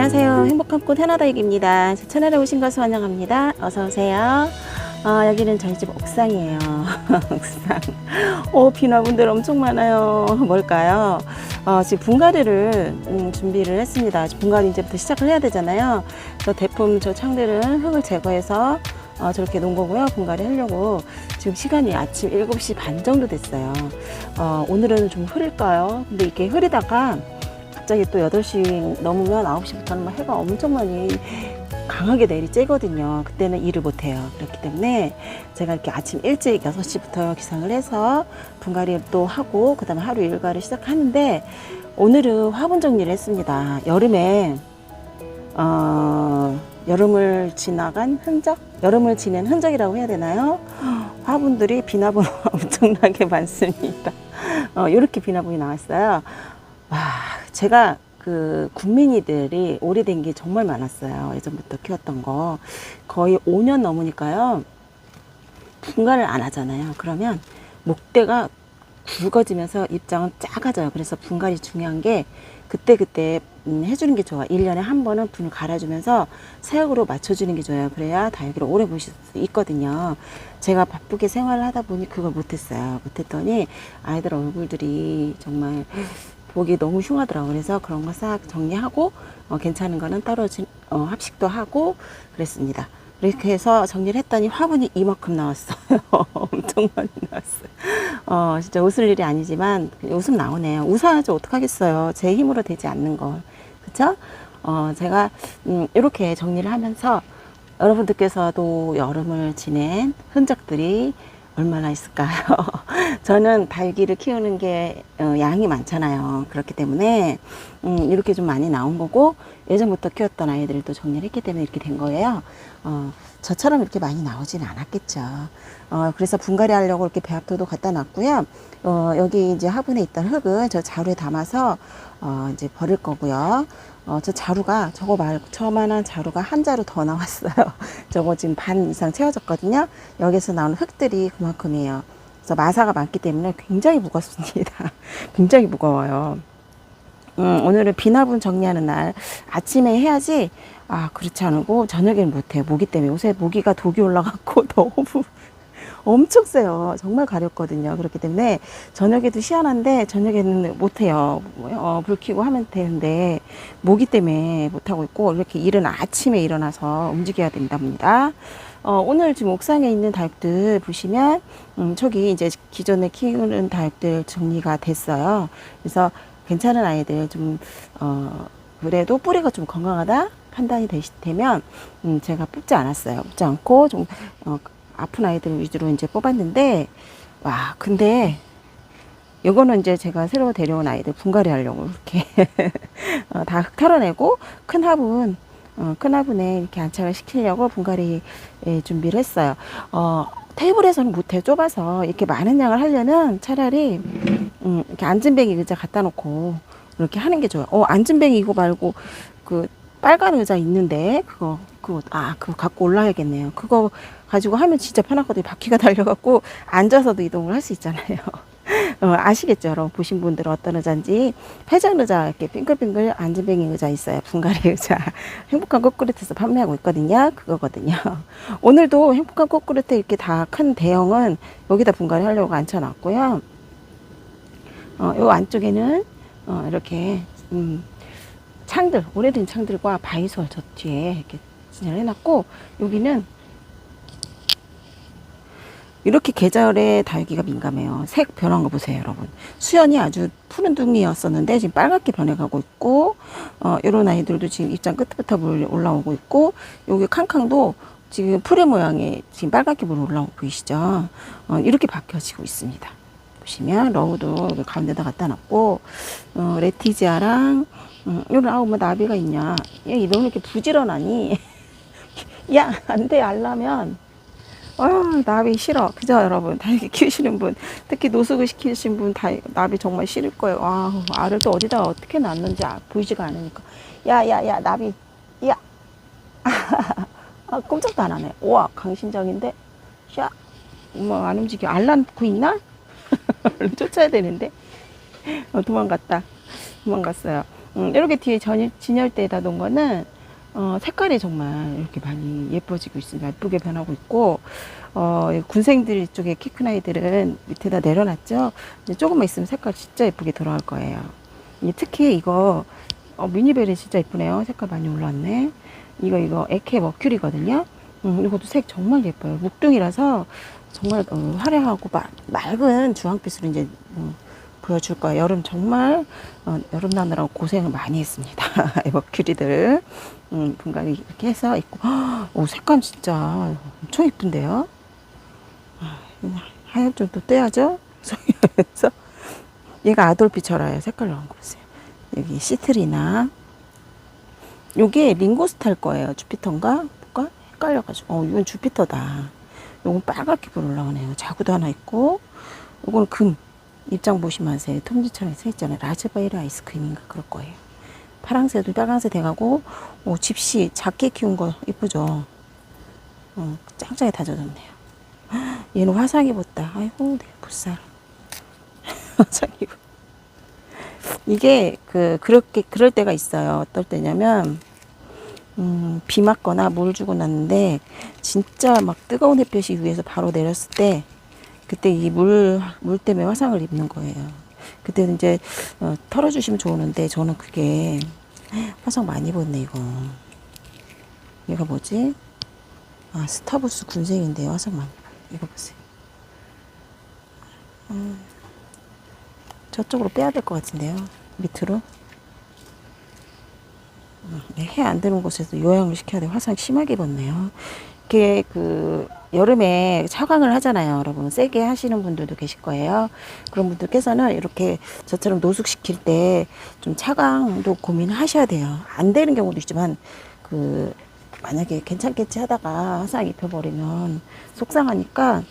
안녕하세요. 행복한 꽃 해나다익입니다. 제 채널에 오신 것을 환영합니다. 어서 오세요. 어, 여기는 저희 집 옥상이에요. 옥상. 오, 비나분들 엄청 많아요. 뭘까요? 어, 지금 분갈이를 음, 준비를 했습니다. 분갈이 이제부터 시작을 해야 되잖아요. 그래서 대품 저 창들은 흙을 제거해서 어, 저렇게 놓은 거고요. 분갈이 하려고. 지금 시간이 아침 7시 반 정도 됐어요. 어, 오늘은 좀 흐릴까요? 근데 이렇게 흐리다가 갑자기 또 8시 넘으면 9시부터는 막 해가 엄청 많이 강하게 내리 쬐거든요. 그때는 일을 못해요. 그렇기 때문에 제가 이렇게 아침 일찍 6시부터 기상을 해서 분갈이를 또 하고, 그 다음에 하루 일과를 시작하는데, 오늘은 화분 정리를 했습니다. 여름에, 어, 여름을 지나간 흔적? 여름을 지낸 흔적이라고 해야 되나요? 화분들이 비나분 엄청나게 많습니다. 어, 이렇게 비나분이 나왔어요. 와, 제가 그 군민이들이 오래된 게 정말 많았어요. 예전부터 키웠던 거. 거의 5년 넘으니까요. 분갈을 안 하잖아요. 그러면 목대가 굵어지면서 입장은 작아져요. 그래서 분갈이 중요한 게 그때그때 음, 해주는 게 좋아. 1년에 한 번은 분을 갈아주면서 사역으로 맞춰주는 게 좋아요. 그래야 다육이를 오래 보실 수 있거든요. 제가 바쁘게 생활을 하다 보니 그걸 못했어요. 못했더니 아이들 얼굴들이 정말 보기 너무 흉하더라고요. 그래서 그런 거 싹 정리하고 어, 괜찮은 거는 따로 진- 어, 합식도 하고 그랬습니다. 이렇게 해서 정리를 했더니 화분이 이만큼 나왔어요. 엄청 많이 나왔어요. 어, 진짜 웃을 일이 아니지만 웃음 나오네요. 웃어야죠. 어떡하겠어요. 제 힘으로 되지 않는 걸. 그쵸? 어, 제가 음, 이렇게 정리를 하면서 여러분들께서도 여름을 지낸 흔적들이 얼마나 있을까요? 저는 달기를 키우는 게 어, 양이 많잖아요. 그렇기 때문에 음, 이렇게 좀 많이 나온 거고 예전부터 키웠던 아이들도 정리를 했기 때문에 이렇게 된 거예요. 어, 저처럼 이렇게 많이 나오진 않았겠죠. 어, 그래서 분갈이 하려고 이렇게 배합토도 갖다 놨고요. 어, 여기 이제 화분에 있던 흙을 저 자루에 담아서 어, 이제 버릴 거고요. 어, 저 자루가 저거 말고 저만한 자루가 한 자루 더 나왔어요. 저거 지금 반 이상 채워졌거든요. 여기서 나오는 흙들이 그만큼이에요. 그래서 마사가 많기 때문에 굉장히 무겁습니다. 굉장히 무거워요. 음, 오늘은 비나분 정리하는 날. 아침에 해야지. 아 그렇지 않고 저녁에는 못해요 모기 때문에. 요새 모기가 독이 올라갔고 너무 엄청 세요. 정말 가렵거든요. 그렇기 때문에 저녁에도 시원한데 저녁에는 못해요. 어, 불 켜고 하면 되는데 모기 때문에 못하고 있고 이렇게 일은 아침에 일어나서 움직여야 된답니다. 어, 오늘 지금 옥상에 있는 다육들 보시면 음, 저기 이제 기존에 키우는 다육들 정리가 됐어요. 그래서 괜찮은 아이들 좀 어, 그래도 뿌리가 좀 건강하다 판단이 되시, 되면 음, 제가 뽑지 않았어요. 뽑지 않고 좀 어, 아픈 아이들 위주로 이제 뽑았는데 와 근데 요거는 이제 제가 새로 데려온 아이들 분갈이 하려고 이렇게 어, 다 털어내고 큰 화분 어, 큰 화분에 이렇게 안착을 시키려고 분갈이 예, 준비를 했어요. 어, 테이블에서는 못해 좁아서 이렇게 많은 양을 하려면 차라리 음, 이렇게 앉은뱅이 의자 갖다 놓고 이렇게 하는 게 좋아요. 어, 앉은뱅이 이거 말고 그 빨간 의자 있는데 그거 그거 아 그거 갖고 올라야겠네요. 그거 가지고 하면 진짜 편하거든요. 바퀴가 달려갖고 앉아서도 이동을 할 수 있잖아요. 어, 아시겠죠? 여러분 보신 분들은 어떤 의자인지 회전 의자 이렇게 빙글빙글 앉은뱅이 의자 있어요. 분갈이 의자 행복한 꽃그릇에서 판매하고 있거든요. 그거거든요. 오늘도 행복한 꽃그릇에 이렇게 다 큰 대형은 여기다 분갈이 하려고 앉혀놨고요. 어, 요 안쪽에는 어, 이렇게 음, 창들 오래된 창들과 바이솔 저 뒤에 이렇게 진열을 해놨고 여기는 이렇게 계절에 다육이가 민감해요. 색 변한 거 보세요, 여러분. 수연이 아주 푸른 둥이였었는데 지금 빨갛게 변해가고 있고, 어, 이런 아이들도 지금 입장 끝부터 물 올라오고 있고, 여기 캉캉도 지금 풀의 모양이 지금 빨갛게 물 올라오고 보이시죠? 어, 이렇게 바뀌어지고 있습니다. 보시면 러우도 가운데다 갖다 놨고, 어, 레티지아랑 음, 이런 아우 뭐 나비가 있냐? 얘 너무 이렇게 부지런하니? 야, 안 돼, 알라면. 아, 나비 싫어. 그죠, 여러분? 다육이 키우시는 분, 특히 노숙을 시키신 분, 다, 나비 정말 싫을 거예요. 아, 알을 또 어디다 어떻게 놨는지 아- 보이지가 않으니까. 야, 야, 야, 나비. 야. 아, 꼼짝도 안 하네. 우와, 강심장인데? 샤. 뭐, 안 움직여. 알 낳고 있나? 얼른 쫓아야 되는데. 어, 도망갔다. 도망갔어요. 음, 이렇게 뒤에 전, 진열대에다 놓은 거는 어, 색깔이 정말 이렇게 많이 예뻐지고 있습니다. 예쁘게 변하고 있고 어, 이 군생들 쪽에 키 큰 아이들은 밑에다 내려놨죠. 이제 조금만 있으면 색깔 진짜 예쁘게 돌아갈 거예요. 이 특히 이거 어, 미니벨이 진짜 예쁘네요. 색깔 많이 올라왔네. 이거 이거 에케 머큐리거든요. 음, 이것도 색 정말 예뻐요. 목둥이라서 정말 어, 화려하고 마- 맑은 주황빛으로 이제 음, 보여줄 거예요. 여름 정말 어, 여름 나느라고 고생을 많이 했습니다. 이 머큐리들 음, 분갈이 이렇게 해서 있고 오 색감 진짜 엄청 이쁜데요. 아, 하얀 좀또 떼야죠. 그래서 얘가 아돌피처라요. 색깔 나온 거 보세요. 여기 시트리나 요게 링고스타일 거예요. 주피터인가? 볼까? 헷갈려가지고. 어, 이건 주피터다. 요건 빨갛게 불 올라오네요. 자구도 하나 있고, 요거는 금. 입장 보시면 아세요. 통지처럼 써 있잖아요. 라즈베리 아이스크림인가 그럴 거예요. 파랑새도 빨간색 돼가고, 오, 집시 작게 키운 거 이쁘죠? 어, 짱짱이 다져졌네요. 얘는 화상 입었다. 아이고, 내 붓살. 화상 입었 이게 그 그렇게 그럴 때가 있어요. 어떨 때냐면 음, 비 맞거나 물 주고 났는데 진짜 막 뜨거운 햇볕이 위에서 바로 내렸을 때 그때 이 물 물 때문에 화상을 입는 거예요. 그때 이제 어, 털어주시면 좋은데 저는 그게 화상 많이 입었네 이거. 얘가 뭐지? 아 스타부스 군생인데 화상 많이. 이거 보세요. 음, 저쪽으로 빼야 될 것 같은데요. 밑으로. 네, 해안 드는 곳에서 요양을 시켜야 돼. 화상 심하게 입었네요. 이게 그 여름에 차광을 하잖아요, 여러분. 세게 하시는 분들도 계실 거예요. 그런 분들께서는 이렇게 저처럼 노숙시킬 때 좀 차광도 고민하셔야 돼요. 안 되는 경우도 있지만 그 만약에 괜찮겠지 하다가 화상 입혀버리면 속상하니까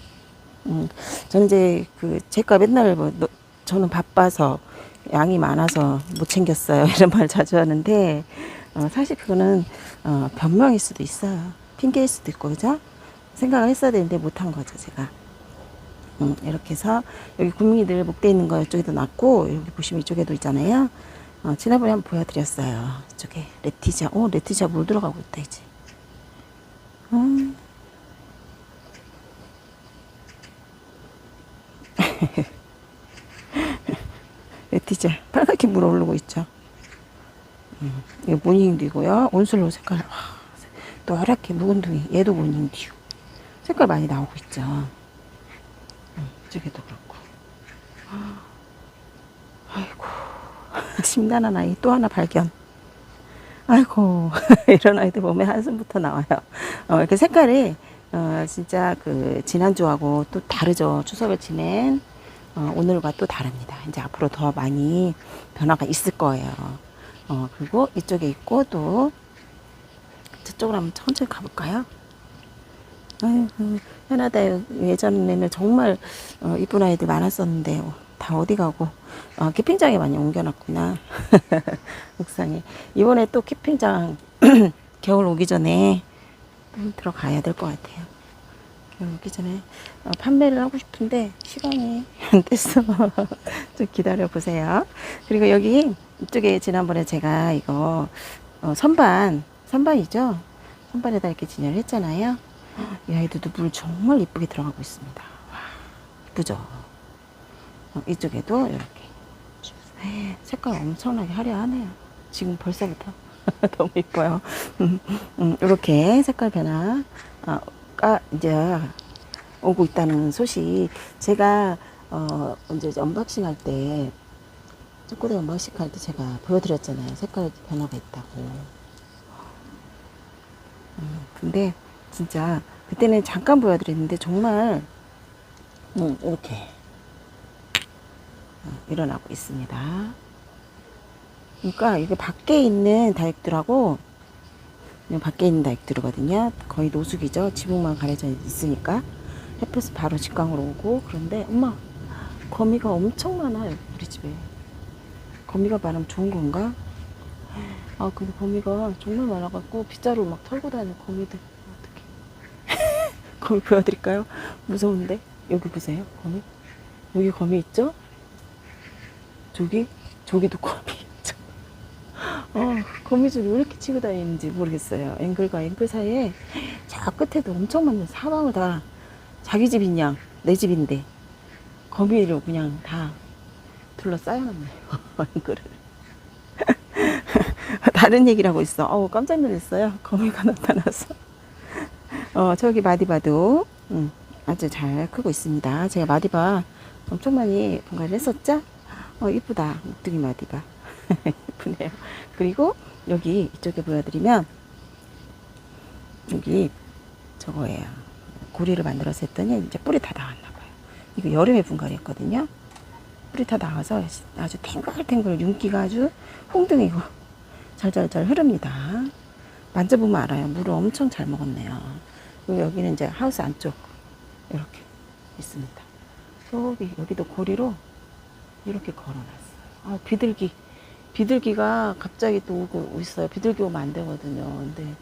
음, 저는 이제 그 제가 맨날 뭐 너- 저는 바빠서 양이 많아서 못 챙겼어요 이런 말 자주 하는데 어, 사실 그거는 어, 변명일 수도 있어요. 핑계일 수도 있고 그죠? 생각을 했어야 되는데 못한 거죠 제가. 음, 이렇게 해서 여기 구멍이들 목대 있는 거 이쪽에도 놨고 여기 보시면 이쪽에도 있잖아요. 어, 지난번에 한번 보여드렸어요. 이쪽에 레티자 오 레티자 물 들어가고 있다 이제. 음. 레티자 빨갛게 물 오르고 있죠. 음, 이거 모닝듀고요. 온슬로 색깔 와, 노랗게 묵은둥이. 얘도 모닝듀. 색깔 많이 나오고 있죠. 음, 이쪽에도 그렇고. 아이고 심란한 아이 또 하나 발견. 아이고 이런 아이들 보면 한숨부터 나와요. 어, 이렇게 색깔이 어, 진짜 그 지난주하고 또 다르죠. 추석을 지낸 어, 오늘과 또 다릅니다. 이제 앞으로 더 많이 변화가 있을 거예요. 어, 그리고 이쪽에 있고 또 저쪽으로 한번 천천히 가볼까요? 아이고, 현아다 예전에는 정말 어, 이쁜 아이들 많았었는데 어, 다 어디 가고 어, 캠핑장에 많이 옮겨놨구나 옥상에 이번에 또 캠핑장 겨울 오기 전에 또 들어가야 될 것 같아요. 겨울 오기 전에 어, 판매를 하고 싶은데 시간이 안 됐어. 좀 기다려 보세요. 그리고 여기 이쪽에 지난번에 제가 이거 어, 선반 선반이죠. 선반에다 이렇게 진열을 했잖아요. 이 아이들도 물 정말 이쁘게 들어가고 있습니다. 와, 이쁘죠? 어, 이쪽에도 이렇게 색깔 엄청나게 화려하네요. 지금 벌써부터 너무 이뻐요. 음, 음, 이렇게 색깔 변화가 이제 오고 있다는 소식. 제가 어, 언제 언박싱 할 때, 초코대 언박싱 할때 제가 보여드렸잖아요. 색깔 변화가 있다고. 음, 근데 진짜 그때는 잠깐 보여드렸는데 정말 음, 이렇게 어, 일어나고 있습니다. 그러니까 이게 밖에 있는 다육들하고 밖에 있는 다육들이거든요. 거의 노숙이죠. 지붕만 가려져 있으니까 햇볕이 바로 직광으로 오고 그런데 엄마 거미가 엄청 많아요 우리 집에. 거미가 많으면 좋은 건가? 아 근데 거미가 정말 많아갖고 빗자루 막 털고 다니는 거미들 어떻게? 거미 보여드릴까요? 무서운데 여기 보세요 거미 여기 거미 있죠? 저기 저기도 거미 있죠. 거미줄이 왜 이렇게 치고 다니는지 모르겠어요. 앵글과 앵글 사이에 저 끝에도 엄청 많은 사방을 다 자기 집인 양, 내 집인데 거미를 그냥 다 둘러싸여놨네요. 앵글을. 다른 얘기를 하고 있어. 어우, 깜짝 놀랐어요. 거미가 나타나서. 어, 저기 마디바도 음, 아주 잘 크고 있습니다. 제가 마디바 엄청 많이 분갈이를 했었죠? 어, 이쁘다. 묵둥이 마디바. 이쁘네요. 그리고 여기 이쪽에 보여드리면 여기 저거예요. 고리를 만들어서 했더니 이제 뿌리 다 나왔나 봐요. 이거 여름에 분갈이 했거든요. 뿌리 다 나와서 아주 탱글탱글 윤기가 아주 홍등이고 잘잘잘 흐릅니다. 만져보면 알아요. 물을 엄청 잘 먹었네요. 그리고 여기는 이제 하우스 안쪽 이렇게 있습니다. 여기 여기도 고리로 이렇게 걸어놨어요. 아, 비둘기 비둘기가 갑자기 또 오고 있어요. 비둘기 오면 안 되거든요. 근데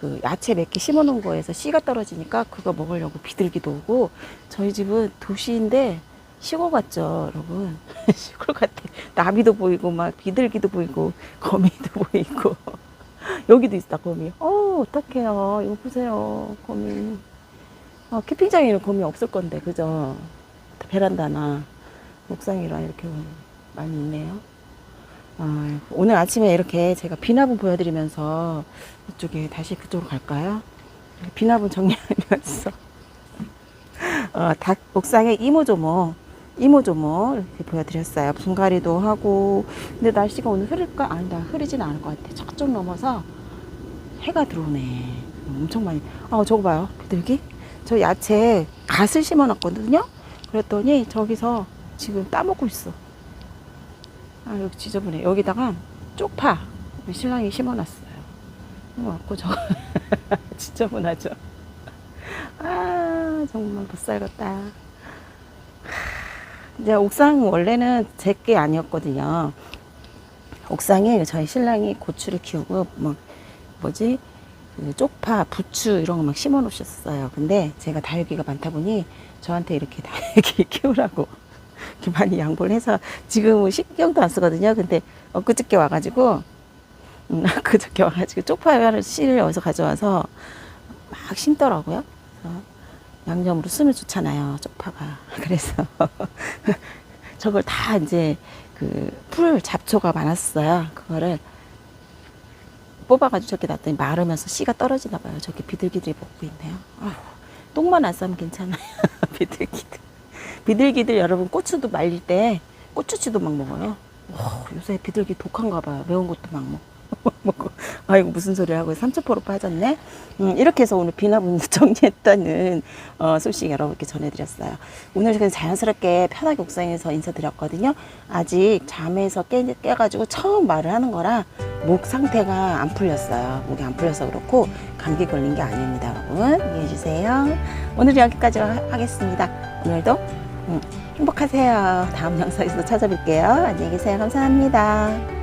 그 야채 몇 개 심어놓은 거에서 씨가 떨어지니까 그거 먹으려고 비둘기도 오고 저희 집은 도시인데 시골 같죠, 여러분. 시골 같아. 나비도 보이고 막 비둘기도 보이고 거미도 보이고 여기도 있다 거미. 어 어떡해요. 이거 보세요, 거미. 어, 캠핑장에는 거미 없을 건데 그죠? 베란다나 옥상이라 이렇게 많이 있네요. 아, 오늘 아침에 이렇게 제가 비나분 보여드리면서 이쪽에 다시 그쪽으로 갈까요? 비나분 정리하면서 어, 닭 옥상에 이모조모 이모조모 이렇게 보여드렸어요. 분갈이도 하고 근데 날씨가 오늘 흐릴까? 아니다 흐리진 않을 것 같아. 저쪽 넘어서 해가 들어오네. 엄청 많이. 아 저거 봐요 비둘기. 저 야채 갓을 심어놨거든요. 그랬더니 저기서 지금 따먹고 있어. 아 여기 지저분해. 여기다가 쪽파 신랑이 심어놨어요. 그래갖고 저 지저분하죠. 아 정말 못 살겠다. 이제 옥상 원래는 제 게 아니었거든요. 옥상에 저희 신랑이 고추를 키우고 뭐 뭐지 그 쪽파, 부추 이런 거 막 심어 놓으셨어요. 근데 제가 다육이가 많다 보니 저한테 이렇게 다육이 키우라고 이렇게 많이 양보를 해서 지금은 신경도 안 쓰거든요. 근데 엊그저께 와가지고 음, 그저께 와가지고 쪽파 씨를 어디서 가져와서 막 심더라고요. 그래서 양념으로 쓰면 좋잖아요. 쪽파가. 그래서 저걸 다 이제 그 풀 잡초가 많았어요. 그거를 뽑아가지고 저렇게 놨더니 마르면서 씨가 떨어지나 봐요. 저렇게 비둘기들이 먹고 있네요. 아휴, 똥만 안 싸면 괜찮아요. 비둘기들. 비둘기들 여러분 고추도 말릴 때 고추치도 막 먹어요. 와, 요새 비둘기 독한가 봐요. 매운 것도 막 먹. 먹고 아이고 무슨 소리를 하고 삼천포로 빠졌네. 음, 이렇게 해서 오늘 비나분 정리했다는 어, 소식 여러분께 전해드렸어요. 오늘 그냥 자연스럽게 편하게 옥상에서 인사드렸거든요. 아직 잠에서 깨, 깨가지고 처음 말을 하는 거라 목 상태가 안 풀렸어요. 목이 안 풀려서 그렇고 감기 걸린 게 아닙니다, 여러분. 이해해 주세요. 오늘 여기까지 하겠습니다. 오늘도 음, 행복하세요. 다음 영상에서 찾아뵐게요. 안녕히 계세요. 감사합니다.